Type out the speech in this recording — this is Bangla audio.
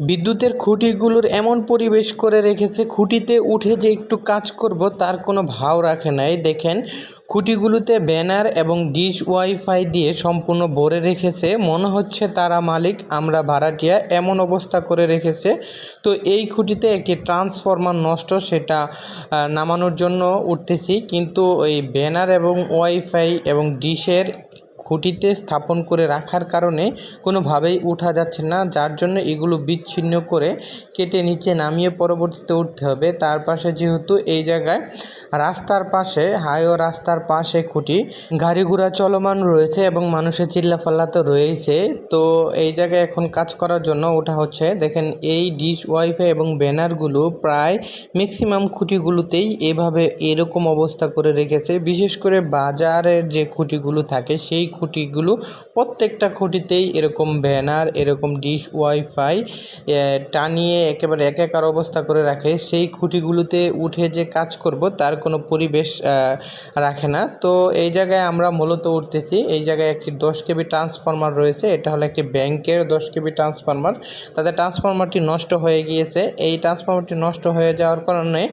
বিদ্যুতের খুঁটিগুলোর এমন পরিবেশ করে রেখেছে, খুঁটিতে উঠে যে একটু কাজ করব তার কোনো ভাও রাখে নাই। দেখেন, খুঁটিগুলোতে ব্যানার এবং ডিশ ওয়াইফাই দিয়ে সম্পূর্ণ ভরে রেখেছে। মনে হচ্ছে তারা মালিক, আমরা ভাড়াটিয়া, এমন অবস্থা করে রেখেছে। তো এই খুঁটিতে একটি ট্রান্সফরমার নষ্ট, সেটা নামানোর জন্য উঠতেছি। কিন্তু ওই ব্যানার এবং ওয়াইফাই এবং ডিশের খুঁটিতে স্থাপন করে রাখার কারণে কোনোভাবেই ওঠা যাচ্ছে না, যার জন্য এগুলো বিচ্ছিন্ন করে কেটে নিচে নামিয়ে পরবর্তীতে উঠতে হবে। তার পাশে যেহেতু এই জায়গায় রাস্তার পাশে, হাইওয়ে রাস্তার পাশে খুঁটি, গাড়ি ঘোড়া চলমান রয়েছে এবং মানুষের চিল্লাফাল্লা তো রয়েছে তো এই জায়গায় এখন কাজ করার জন্য ওঠা হচ্ছে। দেখেন এই ডিশ ওয়াইফাই এবং ব্যানারগুলো প্রায় ম্যাক্সিমাম খুঁটিগুলোতেই এভাবে এরকম অবস্থা করে রেখেছে। বিশেষ করে বাজারের যে খুঁটিগুলো থাকে, সেই খুঁটিগুলো প্রত্যেকটা খুঁটিতেই এরকম ব্যানার, এরকম ডিশ ওয়াইফাই টানিয়ে একেবারে একাকার অবস্থা করে রাখে। সেই খুঁটিগুলোতে উঠে যে কাজ করব তার কোনো পরিবেশ রাখে না। তো এই জায়গায় আমরা মূলত উঠতেছি। এই জায়গায় একটি দশ কেবি ট্রান্সফরমার রয়েছে। এটা হলো একটি ব্যাংকের দশ কেবি ট্রান্সফরমার তাদের ট্রান্সফরমারটি নষ্ট হয়ে গিয়েছে। এই ট্রান্সফরমারটি নষ্ট হয়ে যাওয়ার কারণে